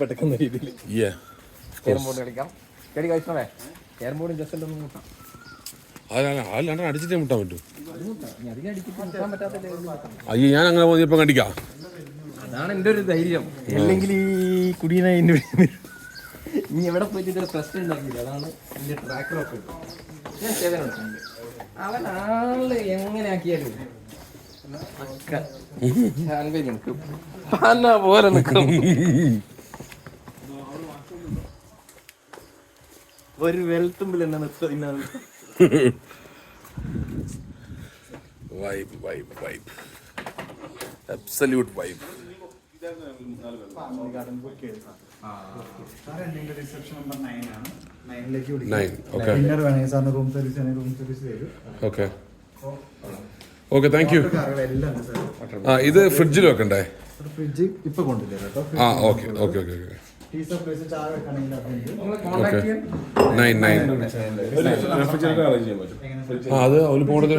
പെട്ടെന്ന രീതിയിൽ. Carrom board കളിക്കാം. കളി കഴിച്ചോളേ ക്യാരം ബോർഡും ചെസ്സും ഒന്നും അടിച്ചിട്ടേ മുട്ടാൻ പറ്റൂ. അയ്യോ ഞാൻ അങ്ങനെ പോയപ്പോ കണ്ടിക്കാം അതാണ് എന്റെ ഒരു ധൈര്യം. അല്ലെങ്കിൽ ഈ കുടിയനെ എന്റെ ഇനി എവിടെ പോയിട്ട് ഇതൊരു പ്രശ്നം ഉണ്ടാക്കിയില്ല. അതാണ് എന്റെ ട്രാക്കറൊക്കെ ഞാൻ സേവനുണ്ട് അവൻ ആൾ എങ്ങനെ ആക്കിയാലും പോലെ നിൽക്കും. ഒരു വെൽത്തുമ്പിൽ എന്നെ നിർത്തും ഇന്നത് vibe vibe vibe absolute vibe okay okay thank you ആ ഇത് ഫ്രിഡ്ജിൽ വെക്കണ്ടേ? ഫ്രിഡ്ജ് ഇപ്പൊ കൊണ്ടില്ല കേട്ടോ. ആ okay okay okay okay tea surprise ചായ വെക്കണമെങ്കിൽ അതുണ്ട് കോണ്ടാക്ട് ചെയ്യാൻ നയൻ നയൻ ആ അത് അവർ പോണത്